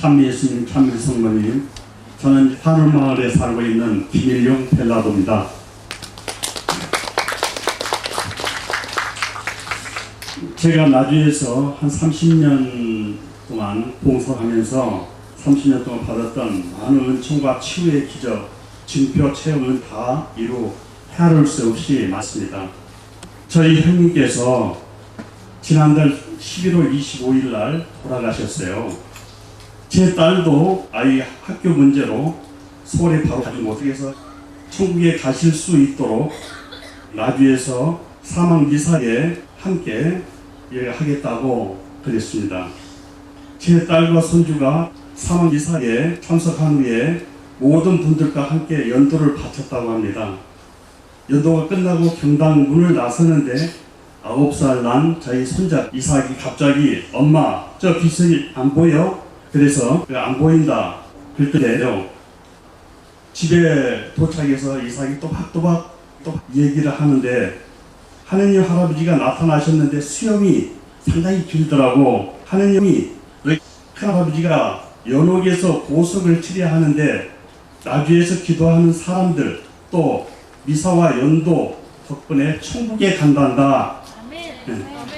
참 예수님, 참 성모님, 저는 하늘마을에 살고 있는 김일용 펠라도입니다. 제가 나주에서 한 30년 동안 봉사하면서 30년 동안 받았던 많은 은총과 치유의 기적, 증표 체험을 다 이루 헤아릴 수 없이 많습니다. 저희 형님께서 지난달 11월 25일 날 돌아가셨어요. 제 딸도 아이 학교 문제로 서울에 바로 가지 못해서 천국에 가실 수 있도록 나주에서 사망 미사에 함께 예, 하겠다고 그랬습니다. 제 딸과 손주가 사망 미사에 참석한 후에 모든 분들과 함께 연도를 바쳤다고 합니다. 연도가 끝나고 경당 문을 나서는데 아홉 살 난 저희 손자 이삭이 갑자기 엄마 저 빛이 안 보여? 그래서 안 보인다 그랬더래요. 집에 도착해서 이삭이 또박또박 또 얘기를 하는데 하느님 할아버지가 나타나셨는데 수염이 상당히 길더라고 하느님이 너희 큰할아버지가 연옥에서 보석을 치려 하는데 나주에서 기도하는 사람들 또 미사와 연도 덕분에 천국에 간단다 아멘. 네. 아멘.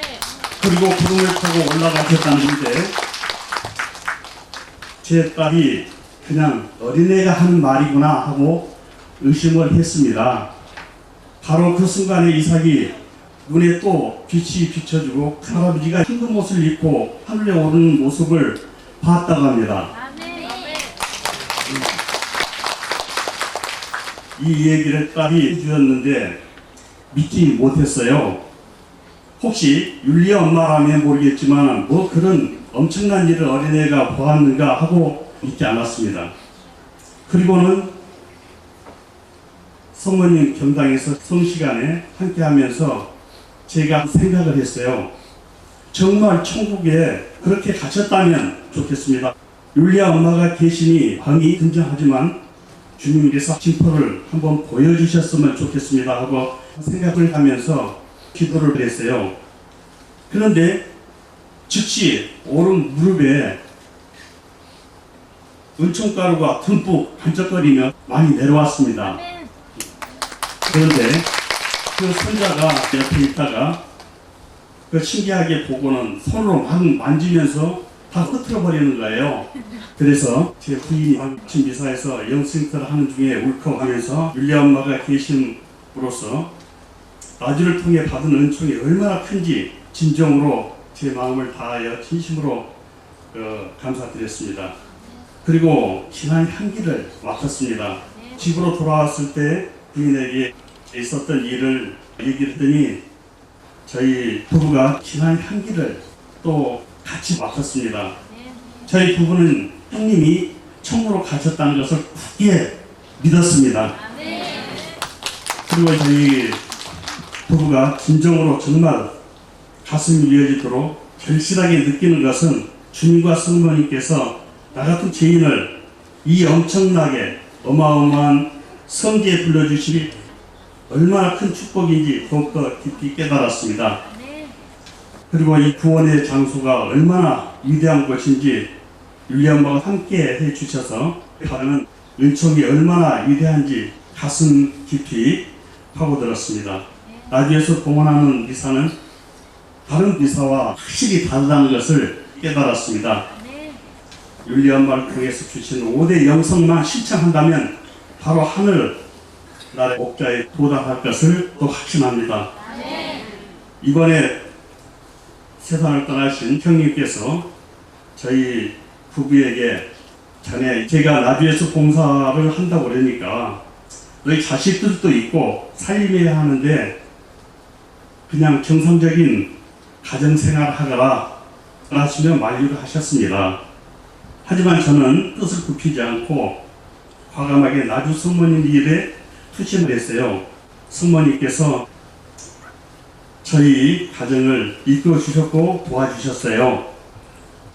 그리고 구름을 타고 올라가셨다는데 제 딸이 그냥 어린애가 하는 말이구나 하고 의심을 했습니다. 바로 그 순간에 이삭이 눈에 또 빛이 비춰주고 할아버지가 흰 옷을 입고 하늘에 오르는 모습을 봤다고 합니다. 이 얘기를 딸이 해주었는데 믿지 못했어요. 혹시 율리 엄마라면 모르겠지만 뭐 그런 엄청난 일을 어린애가 보았는가 하고 믿지 않았습니다. 그리고는 성모님 경당에서 성시간에 함께 하면서 제가 생각을 했어요. 정말 천국에 그렇게 가셨다면 좋겠습니다. 율리아 엄마가 계시니 방이 등장하지만 주님께서 징표를 한번 보여주셨으면 좋겠습니다 하고 생각을 하면서 기도를 했어요. 그런데 즉시 오른 무릎에 은총가루가 듬뿍 반짝거리며 많이 내려왔습니다. 그런데 그 손자가 옆에 있다가 그 신기하게 보고는 손으로 막 만지면서 다 흐트러 버리는 거예요. 그래서 제 부인이 아침 미사에서 영승터를 하는 중에 울컥하면서 율리 엄마가 계심으로써 나주를 통해 받은 은총이 얼마나 큰지 진정으로 제 마음을 다하여 진심으로 어, 감사드렸습니다. 그리고 진한 향기를 맡았습니다. 집으로 돌아왔을 때 부인에게 있었던 일을 얘기를 했더니 저희 부부가 진한 향기를 또 같이 맡았습니다. 저희 부부는 형님이 천국으로 가셨다는 것을 굳게 믿었습니다. 그리고 저희 부부가 진정으로 정말 가슴이 이어지도록 절실하게 느끼는 것은 주님과 성모님께서 나 같은 죄인을 이 엄청나게 어마어마한 성지에 불러주시니 얼마나 큰 축복인지 더욱더 깊이 깨달았습니다. 그리고 이 구원의 장소가 얼마나 위대한 것인지 율리엄마가 함께 해주셔서 바라는 은총이 얼마나 위대한지 가슴 깊이 파고들었습니다. 나주에서 봉헌하는 미사는 다른 미사와 확실히 다르다는 것을 깨달았습니다. 아멘. 율리엄마를 통해서 주신 5대 영성만 실천한다면 바로 하늘 나라의 옥자에 도달할 것을 또 확신합니다. 아멘. 이번에 세상을 떠나신 형님께서 저희 부부에게 전에 제가 나주에서 봉사를 한다고 그러니까 너희 자식들도 있고 살림해야 하는데 그냥 정상적인 가정생활 하거라 하시며 만류를 하셨습니다. 하지만 저는 뜻을 굽히지 않고 과감하게 나주 성모님 일에 투심을 했어요. 성모님께서 저희 가정을 이끌어 주셨고 도와주셨어요.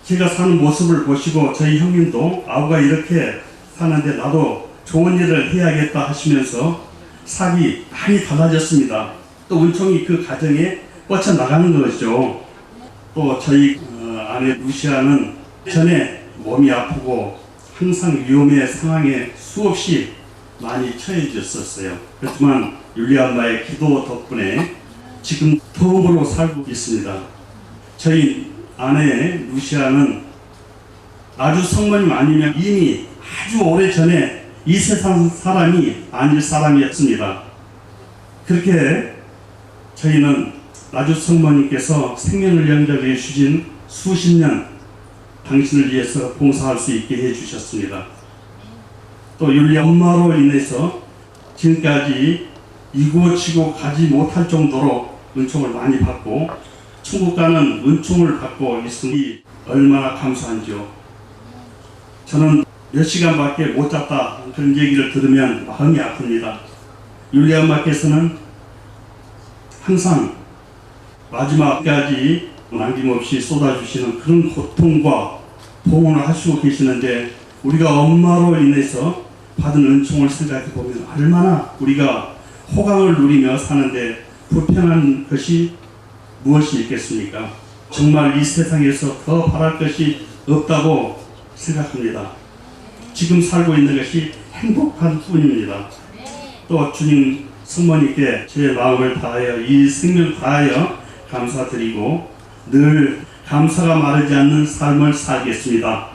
제가 사는 모습을 보시고 저희 형님도 아우가 이렇게 사는데 나도 좋은 일을 해야겠다 하시면서 삶이 많이 달라졌습니다. 또 은총이 그 가정에 뻗쳐 나가는 거죠. 또 저희 어, 아내 루시아는 전에 몸이 아프고 항상 위험의 상황에 수없이 많이 처해졌었어요. 그렇지만 율리아 엄마의 기도 덕분에 지금 도움으로 살고 있습니다. 저희 아내 루시아는 아주 성모님 아니면 이미 아주 오래 전에 이 세상 사람이 아닐 사람이었습니다. 그렇게 저희는 아주 성모님께서 생명을 연결해 주신 수십 년 당신을 위해서 봉사할 수 있게 해 주셨습니다. 또 율리 엄마로 인해서 지금까지 이고치고 가지 못할 정도로 은총을 많이 받고 천국 가는 은총을 받고 있으니 얼마나 감사한지요. 저는 몇 시간밖에 못 잤다 그런 얘기를 들으면 마음이 아픕니다. 율리 엄마께서는 항상 마지막까지 남김없이 쏟아주시는 그런 고통과 보응을 하시고 계시는데 우리가 엄마로 인해서 받은 은총을 생각해 보면 얼마나 우리가 호강을 누리며 사는데 불편한 것이 무엇이 있겠습니까? 정말 이 세상에서 더 바랄 것이 없다고 생각합니다. 지금 살고 있는 것이 행복한 뿐입니다. 또 주님 성모님께 제 마음을 다하여 이 생명 다하여 감사드리고 늘 감사가 마르지 않는 삶을 살겠습니다.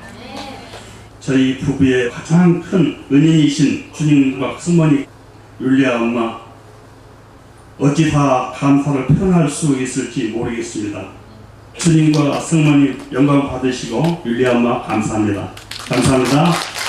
저희 부부의 가장 큰 은인이신 주님과 성모님 율리아 엄마 어찌 다 감사를 표현할 수 있을지 모르겠습니다. 주님과 성모님 영광 받으시고 율리아 엄마 감사합니다. 감사합니다.